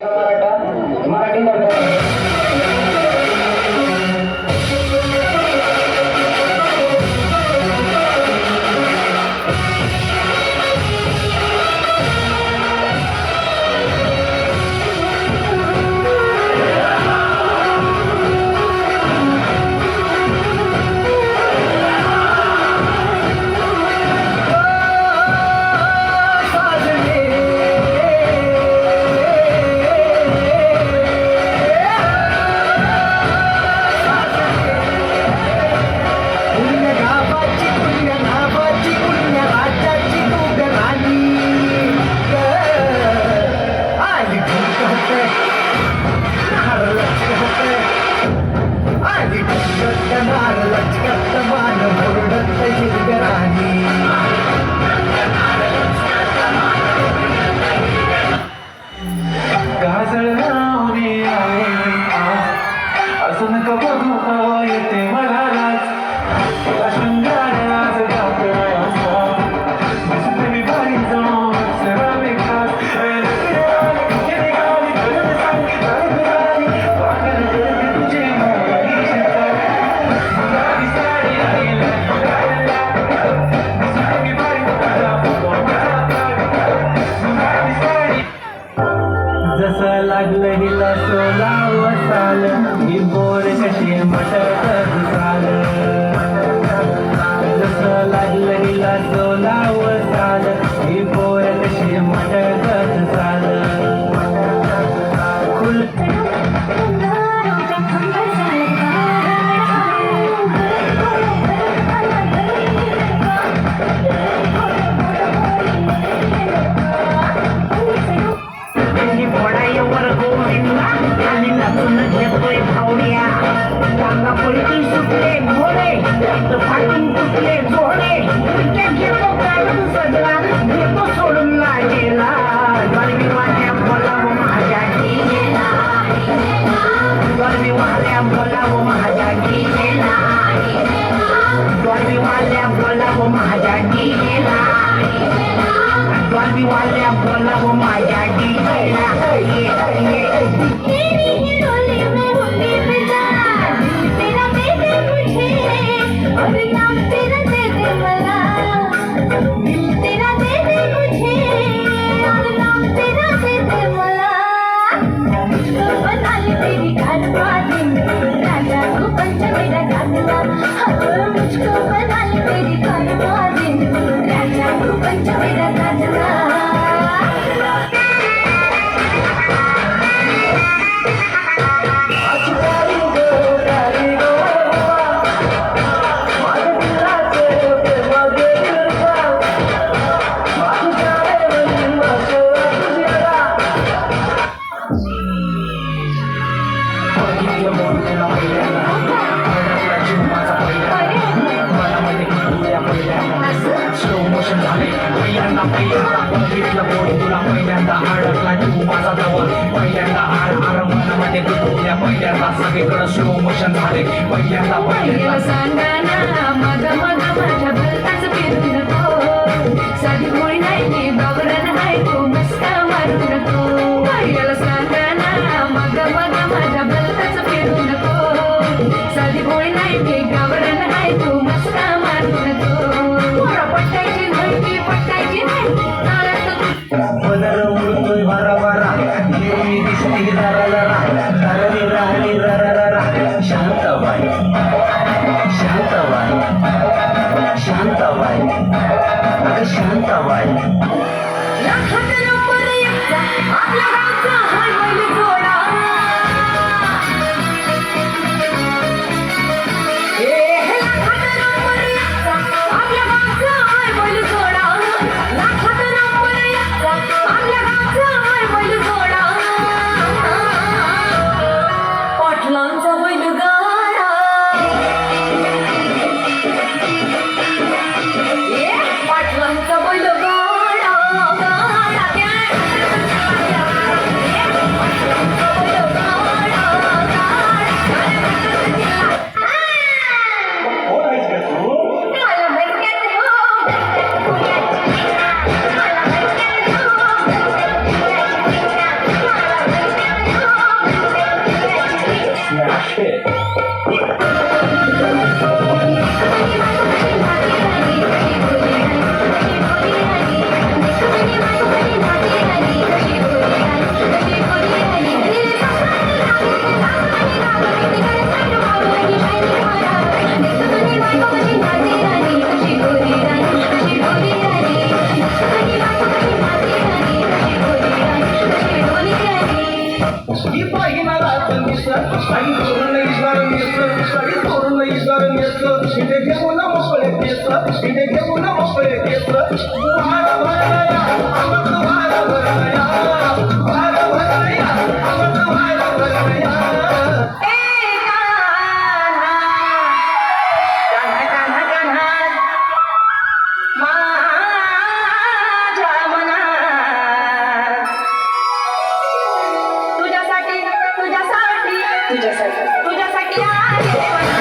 मराठी मराठी लागलं हिला सोला. वसाल ही बोर कशी मटत माझ्या डीजेला डॉल्बीवाल्या बोलावं माझ्या डीजेला Nagara, Nagara. माझा पोट तुला पहिल्यांदा अडकला तू माझा जवळ पहिल्यांदा आर आर मनामध्ये तुटवल्या पहिल्यांदा सगळीकडे स्लो मोशन झाले. पहिल्यांदा पहिल्यांदा सांगाना मग मग माझ्या भलताच फिरून साधी बाई मला दिसत साडी सोडून ईश्वर नेस साडी सोडून ईश्वर नेस शिटे घेऊन मोकळे मोकळे Yeah.